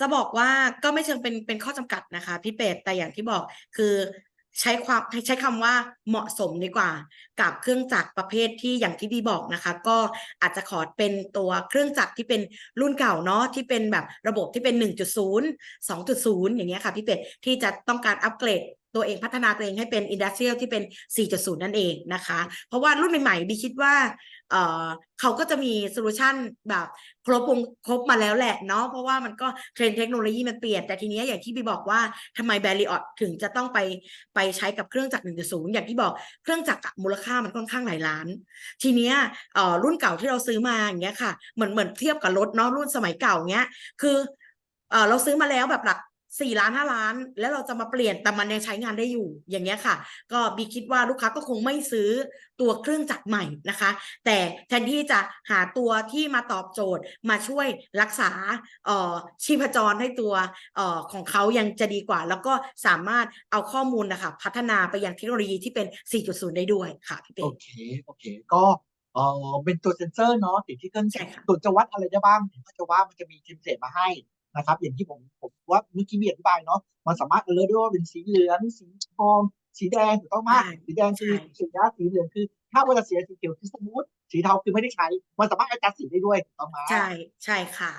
จะบอกว่าก็ไม่เชิงเป็นเป็นข้อจำกัดนะคะพี่เป็ดแต่อย่างที่บอกคือใช้ความใช้คำว่าเหมาะสมดีกว่า กับเครื่องจักรประเภทที่อย่างที่ดีบอกนะคะ ก็อาจจะขอเป็นตัวเครื่องจักรที่เป็นรุ่นเก่าเนาะที่เป็นแบบระบบที่เป็น 1.0 2.0 อย่างเงี้ยค่ะพี่เป็ดที่จะต้องการอัปเกรดตัวเองพัฒนาตัวเองให้เป็นอินดัสเทรียลที่เป็น 4.0 นั่นเองนะคะ เพราะว่ารุ่นใหม่ๆบีคิดว่าเอ่อเขาก็จะมีโซลูชันแบบครบวงครบมาแล้วแหละเนาะเพราะว่ามันก็เทรนเทคโนโลยีมันเปลี่ยน แต่ทีเนี้ยอย่างที่บีบอกว่าทำไมแบร i ออ t ถึงจะต้องไปไปใช้กับเครื่องจักร 1.0 อย่างที่บอกเครื่องจักรมูลค่ามันค่อนข้างหลายล้าน ทีเนี้ยเอ่อรุ่นเก่าที่เราซื้อมาอย่างเงี้ยค่ะเหมือนเหมือนเทียบกับรถเนาะรุ่นสมัยเก่าเงี้ยคือเอ่อเราซื้อมาแล้วแบบหลัก สี่ล้านห้าล้าน แล้วเราจะมาเปลี่ยนแต่มันยังใช้งานได้อยู่อย่างเงี้ยค่ะ ก็บีคิดว่าลูกค้าก็คงไม่ซื้อตัวเครื่องจักรใหม่นะคะ แต่แทนที่จะหาตัวที่มาตอบโจทย์มาช่วยรักษาเอ่อชีพจรให้ตัวเอ่อของเขายังจะดีกว่า แล้วก็สามารถเอาข้อมูลนะคะพัฒนาไปยังเทคโนโลยีที่เป็น 4.0 ได้ด้วยค่ะพี่เป็โอนเคโอเคก็เออเป็นตัวเซนเซอร์เนาะติดที่เครื่องใช่ค่ะส่วนจะวัดอะไรได้บ้างเนี่ยก็จะว่ามันจะมีเทมเพลตมาให้ นะครับ อย่างที่ผมผมว่าเมื่อกี้มีอธิบายเนาะมันสามารถเลือกได้ว่าเป็นสีเหลืองสีทองสีแดงถูกต้องไหมใช่สีแดงคือใช่สียาสีเหลืองคือ ถ้าเวลาเสียสีเขียวคือสมูทสีเทาคือไม่ได้ใช้ มันสามารถกระจายสีได้ด้วยถูกต้องไหมใช่ใช่ค่ะ